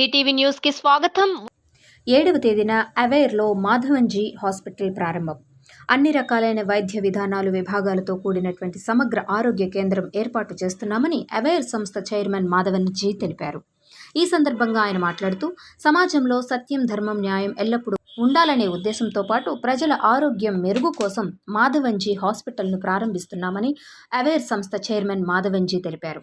DTV న్యూస్కి స్వాగతం. ఏడవ తేదీన అవేర్లో మాధవన్జీ హాస్పిటల్ ప్రారంభం. అన్ని రకాలైన వైద్య విధానాలు విభాగాలతో కూడినటువంటి సమగ్ర ఆరోగ్య కేంద్రం ఏర్పాటు చేస్తున్నామని అవేర్ సంస్థ చైర్మన్ మాధవన్జీ తెలిపారు. ఈ సందర్భంగా ఆయన మాట్లాడుతూ సమాజంలో సత్యం ధర్మం న్యాయం ఎల్లప్పుడూ ఉండాలనే ఉద్దేశంతో పాటు ప్రజల ఆరోగ్యం మెరుగు కోసం మాధవన్జీ హాస్పిటల్ను ప్రారంభిస్తున్నామని అవేర్ సంస్థ చైర్మన్ మాధవన్జీ తెలిపారు.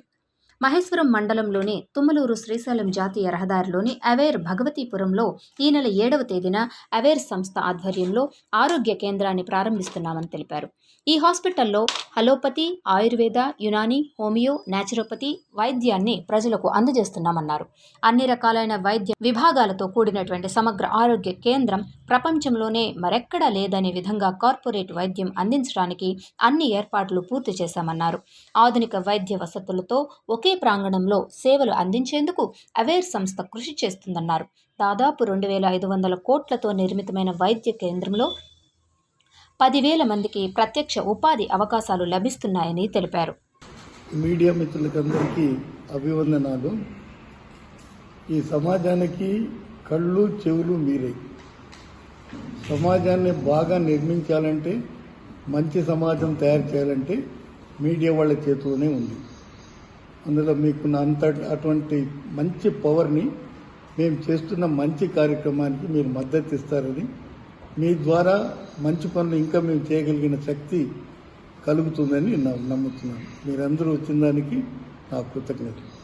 మహేశ్వరం మండలంలోని తుమ్మలూరు శ్రీశైలం జాతీయ రహదారిలోని అవేర్ భగవతీపురంలో ఈ నెల ఏడవ తేదీన అవేర్ సంస్థ ఆధ్వర్యంలో ఆరోగ్య కేంద్రాన్ని ప్రారంభిస్తున్నామని తెలిపారు. ఈ హాస్పిటల్లో allopathy Ayurveda Unani homeo naturopathy వైద్యాన్ని ప్రజలకు అందజేస్తున్నామన్నారు. అన్ని రకాలైన వైద్య విభాగాలతో కూడినటువంటి సమగ్ర ఆరోగ్య కేంద్రం ప్రపంచంలోనే మరెక్కడా లేదనే విధంగా కార్పొరేట్ వైద్యం అందించడానికి అన్ని ఏర్పాట్లు పూర్తి చేశామన్నారు. ఆధునిక వైద్య వసతులతో ఒకే ప్రాంగణంలో సేవలు అందించేందుకు అవేర్ సంస్థ కృషి చేస్తుందన్నారు. దాదాపు రెండు వేల ఐదు వందల కోట్లతో నిర్మితమైన వైద్య కేంద్రంలో పదివేల మందికి ప్రత్యక్ష ఉపాధి అవకాశాలు లభిస్తున్నాయని తెలిపారు. మీడియా మిత్రులకందరికీ అభివందనాలు. ఈ సమాజానికి కళ్ళు చెవులు మీరే. సమాజాన్ని బాగా నిర్మించాలంటే మంచి సమాజం తయారు చేయాలంటే మీడియా వాళ్ళ చేతిలోనే ఉంది. అందులో మీకున్న అంత అటువంటి మంచి పవర్ని మేము చేస్తున్న మంచి కార్యక్రమానికి మీరు మద్దతు ఇస్తారని మీ ద్వారా మంచి పనులు ఇంకా మేము చేయగలిగిన శక్తి కలుగుతుందని నమ్ముతున్నాను. మీరందరూ వచ్చిన దానికి నా కృతజ్ఞతలు.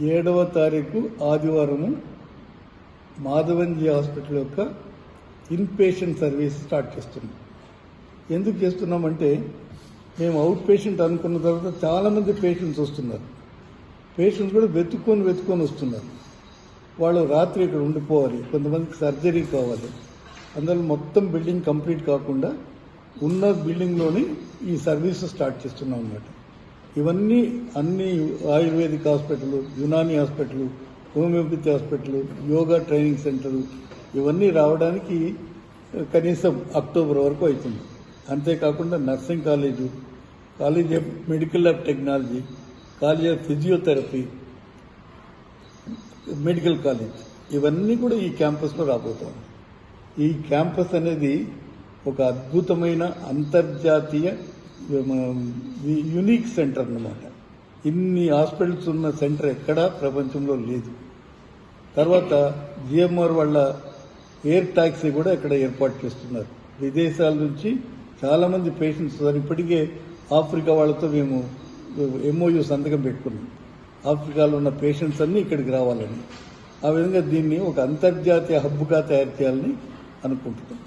ఏడవ తారీఖు ఆదివారము మాధవంజీ హాస్పిటల్ యొక్క ఇన్పేషెంట్ సర్వీస్ స్టార్ట్ చేస్తున్నాం. ఎందుకు చేస్తున్నామంటే మేము అవుట్ పేషెంట్ అనుకున్న తర్వాత చాలామంది పేషెంట్స్ వస్తున్నారు. పేషెంట్స్ కూడా వెతుక్కొని వెతుక్కొని వస్తున్నారు. వాళ్ళు రాత్రి ఇక్కడ ఉండిపోవాలి కొంతమందికి సర్జరీ కావాలి. అందులో మొత్తం బిల్డింగ్ కంప్లీట్ కాకుండా ఉన్న బిల్డింగ్లోని ఈ సర్వీస్ స్టార్ట్ చేస్తున్నాం అన్నమాట. ఇవన్నీ అన్ని ayurvedic hospital Unani hospital homeopathy hospital yoga training centre ఇవన్నీ రావడానికి కనీసం అక్టోబర్ వరకు అవుతుంది. అంతేకాకుండా nursing college college of medical of technology college of physiotherapy medical college ఇవన్నీ కూడా ఈ క్యాంపస్లో రాబోతాం ఈ క్యాంపస్ అనేది ఒక అద్భుతమైన అంతర్జాతీయ యునిక్ సెంటర్ అన్నమాట. ఇన్ని హాస్పిటల్స్ ఉన్న సెంటర్ ఎక్కడా ప్రపంచంలో లేదు. తర్వాత జిఎంఆర్ వాళ్ళ ఎయిర్ టాక్సీ కూడా ఇక్కడ ఏర్పాటు చేస్తున్నారు. విదేశాల నుంచి చాలా మంది పేషెంట్స్ వస్తారు ఇప్పటికే ఆఫ్రికా వాళ్ళతో మేము ఎంఓయూ సంతకం పెట్టుకున్నాం. ఆఫ్రికాలో ఉన్న పేషెంట్స్ అన్ని ఇక్కడికి రావాలని. ఆ విధంగా దీన్ని ఒక అంతర్జాతీయ హబ్గా తయారు చేయాలని అనుకుంటున్నాం.